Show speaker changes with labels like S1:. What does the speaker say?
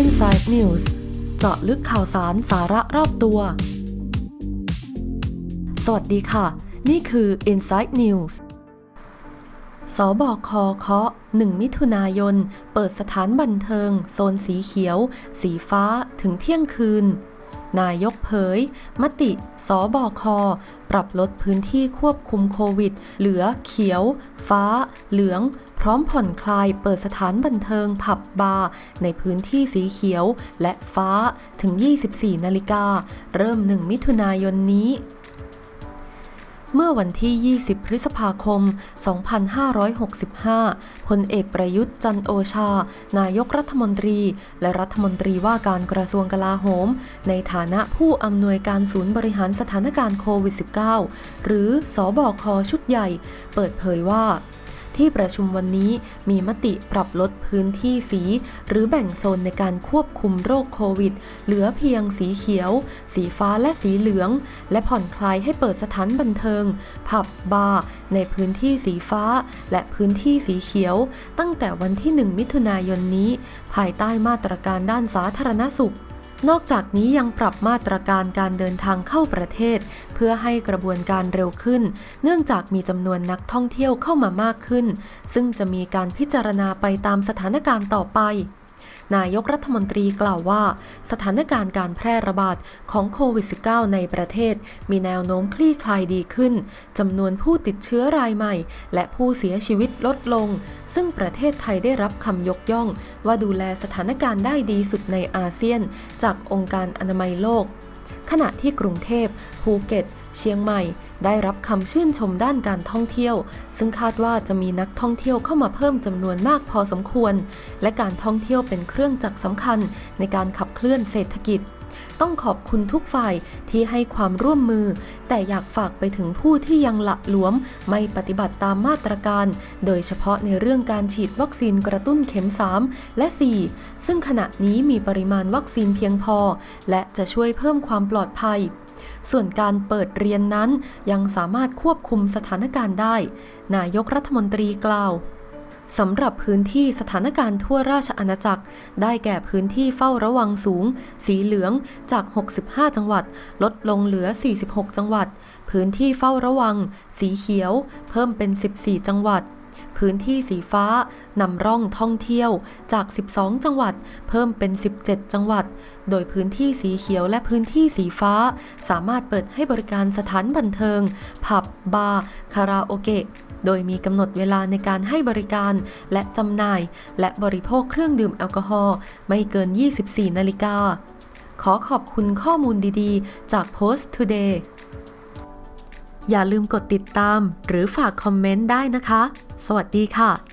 S1: Inside News เจาะลึกข่าวสารสาระรอบตัว สวัสดีค่ะ นี่คือ Inside News สบคเคาะ 1 มิถุนายน เปิดสถานบันเทิง โซนสีเขียว สีฟ้าถึงเที่ยงคืน นายกเผย มติ สบค ปรับลดพื้นที่ควบคุมโควิด เหลือเขียว ฟ้า เหลือง พร้อมผ่อนคลายเปิดสถานบันเทิงผับบาร์ในพื้นที่สีเขียวและฟ้าถึง 24 นาฬิกา เริ่ม 1 มิถุนายนนี้ เมื่อวันที่ 20 พฤษภาคม 2565 พลเอกประยุทธ์จันโอชา นายกรัฐมนตรี และรัฐมนตรีว่าการกระทรวงกลาโหม ในฐานะผู้อำนวยการศูนย์บริหารสถานการณ์โควิด -19 หรือสอบอคชุดใหญ่ เปิดเผยว่า ที่ประชุมวันนี้มีมติปรับลดพื้นที่สี หรือแบ่งโซนในการควบคุมโรคโควิด เหลือเพียงสีเขียว สีฟ้าและสีเหลือง และผ่อนคลายให้เปิดสถานบันเทิง ผับบาร์ในพื้นที่สีฟ้า และพื้นที่สีเขียว ตั้งแต่วันที่ 1 มิถุนายนนี้ ภายใต้มาตรการด้านสาธารณสุข นอกจากนี้ยังปรับมาตรการการเดินทางเข้าประเทศ เพื่อให้กระบวนการเร็วขึ้น เนื่องจากมีจำนวนนักท่องเที่ยวเข้ามามากขึ้น ซึ่งจะมีการพิจารณาไปตามสถานการณ์ต่อไป นายกรัฐมนตรีกล่าวว่า สถานการณ์การแพร่ระบาดของโควิด -19 ในประเทศ มีแนวโน้มคลี่คลายดีขึ้นจำนวนผู้ติดเชื้อรายใหม่ และผู้เสียชีวิตลดลง ซึ่งประเทศไทยได้รับคำยกย่อง ว่าดูแลสถานการณ์ได้ดีสุดในอาเซียน จากองค์การอนามัยโลก ขณะที่กรุงเทพ ภูเก็ต เชียงใหม่ได้รับคำชื่นชมด้านการท่องเที่ยว ซึ่งคาดว่าจะมีนักท่องเที่ยวเข้ามาเพิ่มจำนวนมากพอสมควร และการท่องเที่ยวเป็นเครื่องจักรสำคัญในการขับเคลื่อนเศรษฐกิจ ต้องขอบคุณทุกฝ่ายที่ให้ความร่วมมือ แต่อยากฝากไปถึงผู้ที่ยังหละหลวมไม่ปฏิบัติตามมาตรการ โดยเฉพาะในเรื่องการฉีดวัคซีนกระตุ้นเข็ม 3 และ 4 ซึ่งขณะนี้มีปริมาณวัคซีนเพียงพอ และจะช่วยเพิ่มความปลอดภัย ส่วนการเปิดเรียนนั้นยังสามารถควบคุมสถานการณ์ได้ นายกรัฐมนตรีกล่าวสำหรับพื้นที่สถานการณ์ทั่วราชอาณาจักร ได้แก่พื้นที่เฝ้าระวังสูง สีเหลืองจาก 65 จังหวัด ลดลงเหลือ 46 จังหวัด พื้นที่เฝ้าระวัง สีเขียว เพิ่มเป็น 14 จังหวัด พื้นที่สีฟ้านำร่องท่องเที่ยวจาก 12 จังหวัด เพิ่มเป็น 17 จังหวัด โดยพื้นที่สีเขียวและพื้นที่สีฟ้า สามารถเปิดให้บริการสถานบันเทิง ผับบาร์คาราโอเกะโดยมีกำหนดเวลาในการให้บริการและจำหน่าย และบริโภคเครื่องดื่มแอลกอฮอล์ไม่เกิน 24 นาฬิกา ขอขอบคุณข้อมูลดีๆ จาก Post Today อย่าลืมกดติดตามหรือฝากคอมเมนต์ได้นะคะ สวัสดีค่ะ